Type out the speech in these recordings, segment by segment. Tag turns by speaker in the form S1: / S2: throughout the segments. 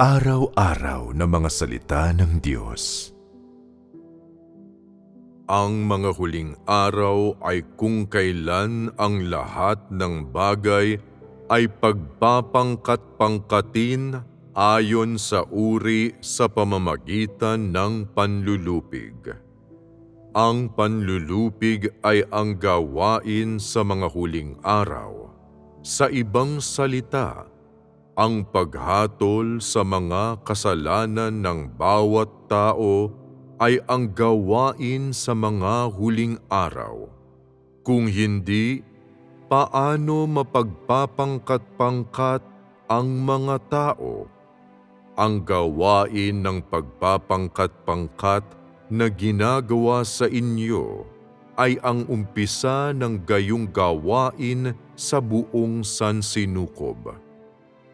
S1: Araw-araw na mga salita ng Diyos. Ang mga huling araw ay kung kailan ang lahat ng bagay ay pagpapangkat-pangkatin ayon sa uri sa pamamagitan ng panlulupig. Ang panlulupig ay ang gawain sa mga huling araw. Sa ibang salita, ang paghatol sa mga kasalanan ng bawat tao ay ang gawain sa mga huling araw. Kung hindi, paano mapagpapangkat-pangkat ang mga tao? Ang gawain ng pagpapangkat-pangkat na ginagawa sa inyo ay ang umpisa ng gayong gawain sa buong sansinukob.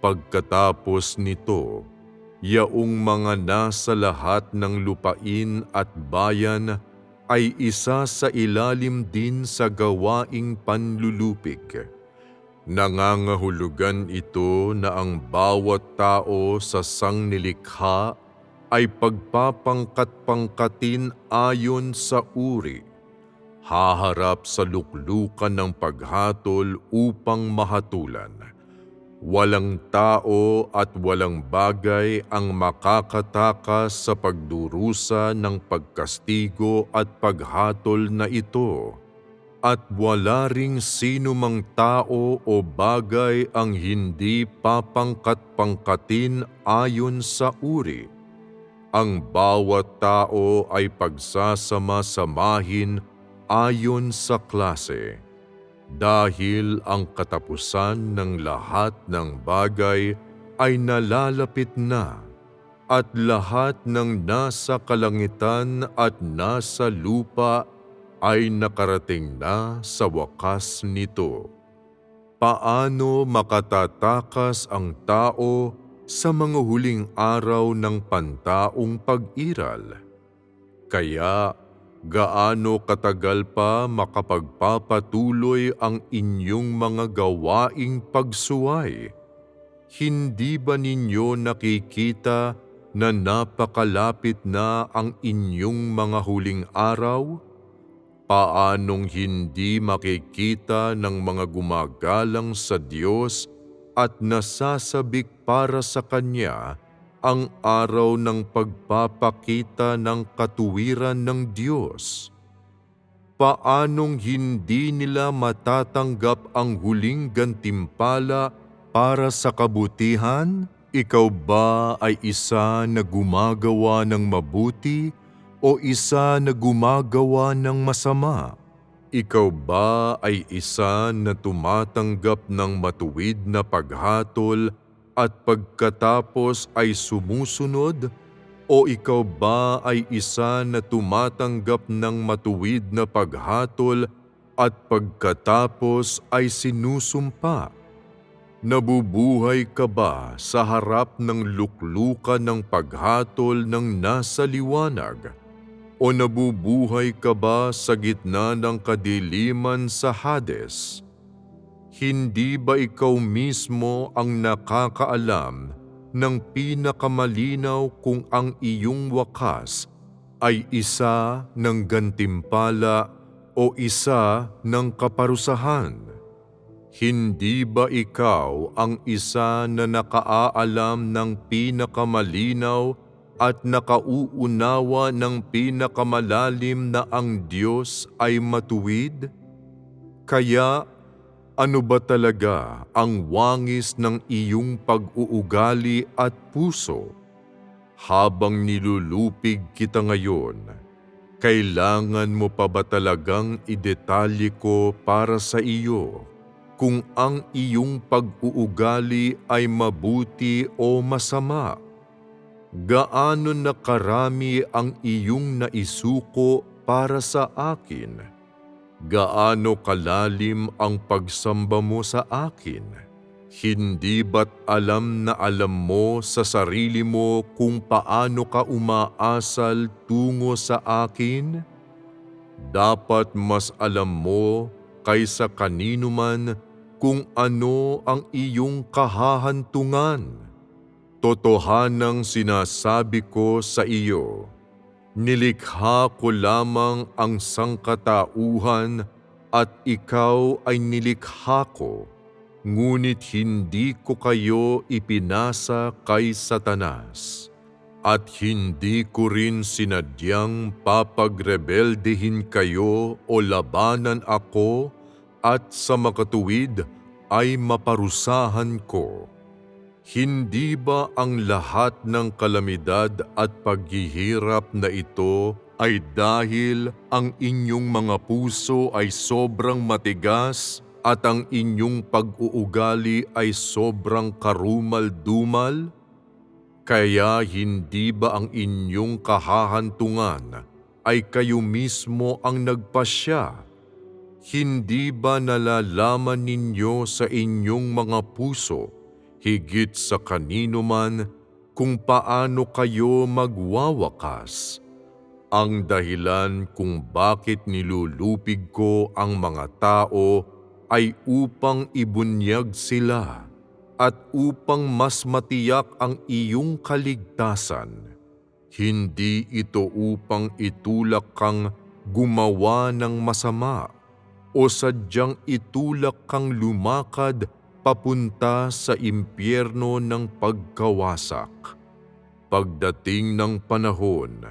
S1: Pagkatapos nito, yaong mga nasa lahat ng lupain at bayan ay isa sa ilalim din sa gawaing panlulupig. Nangangahulugan ito na ang bawat tao sa sangnilikha ay pagpapangkat-pangkatin ayon sa uri, haharap sa luklukan ng paghatol upang mahatulan. Walang tao at walang bagay ang makakatakas sa pagdurusa ng pagkastigo at paghatol na ito at wala ring sino mang tao o bagay ang hindi papangkat-pangkatin ayon sa uri. Ang bawat tao ay pagsasama-samahin ayon sa klase. Dahil ang katapusan ng lahat ng bagay ay nalalapit na at lahat ng nasa kalangitan at nasa lupa ay nakarating na sa wakas nito. Paano makatatakas ang tao sa mga huling araw ng pantaong pag-iral? Kaya gaano katagal pa makapagpapatuloy ang inyong mga gawaing pagsuway? Hindi ba ninyo nakikita na napakalapit na ang inyong mga huling araw? Paanong hindi makikita ng mga gumagalang sa Diyos at nasasabik para sa Kanya ang araw ng pagpapakita ng katuwiran ng Diyos? Paanong hindi nila matatanggap ang huling gantimpala para sa kabutihan? Ikaw ba ay isa na gumagawa ng mabuti o isa na gumagawa ng masama? Ikaw ba ay isa na tumatanggap ng matuwid na paghatol at pagkatapos ay sumusunod? O ikaw ba ay isa na tumatanggap ng matuwid na paghatol at pagkatapos ay sinusumpa? Nabubuhay ka ba sa harap ng luklukan ng paghatol ng nasa liwanag? O nabubuhay ka ba sa gitna ng kadiliman sa Hades? Hindi ba ikaw mismo ang nakakaalam ng pinakamalinaw kung ang iyong wakas ay isa ng gantimpala o isa ng kaparusahan? Hindi ba ikaw ang isa na nakaaalam ng pinakamalinaw at nakauunawa ng pinakamalalim na ang Diyos ay matuwid? Kaya ano ba talaga ang wangis ng iyong pag-uugali at puso? Habang nilulupig kita ngayon, kailangan mo pa ba talagang idetalye ko para sa iyo kung ang iyong pag-uugali ay mabuti o masama. Gaano na karami ang iyong naisuko para sa akin? Gaano kalalim ang pagsamba mo sa akin? Hindi ba't alam na alam mo sa sarili mo kung paano ka umaasal tungo sa akin? Dapat mas alam mo kaysa kanino man kung ano ang iyong kahahantungan. Totohanang sinasabi ko sa iyo, nilikha ko lamang ang sangkatauhan at ikaw ay nilikha ko, ngunit hindi ko kayo ipinasa kay Satanas. At hindi ko rin sinadyang papagrebeldehin kayo o labanan ako at sa makatuwid ay maparusahan ko. Hindi ba ang lahat ng kalamidad at paghihirap na ito ay dahil ang inyong mga puso ay sobrang matigas at ang inyong pag-uugali ay sobrang karumal-dumal? Kaya hindi ba ang inyong kahahantungan ay kayo mismo ang nagpasya? Hindi ba nalalaman ninyo sa inyong mga puso, higit sa kanino man, kung paano kayo magwawakas? Ang dahilan kung bakit nilulupig ko ang mga tao ay upang ibunyag sila at upang mas matiyak ang iyong kaligtasan. Hindi ito upang itulak kang gumawa ng masama o sadyang itulak kang lumakad papunta sa impyerno ng pagkawasak. Pagdating ng panahon,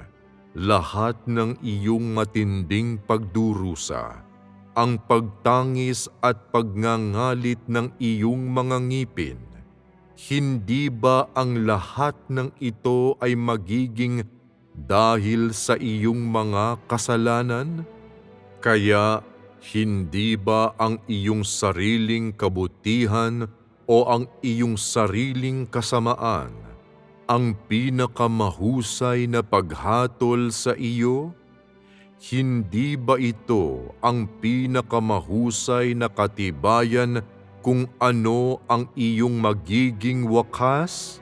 S1: lahat ng iyong matinding pagdurusa, ang pagtangis at pagngangalit ng iyong mga ngipin, hindi ba ang lahat ng ito ay magiging dahil sa iyong mga kasalanan? Kaya hindi ba ang iyong sariling kabutihan o ang iyong sariling kasamaan ang pinakamahusay na paghatol sa iyo? Hindi ba ito ang pinakamahusay na katibayan kung ano ang iyong magiging wakas?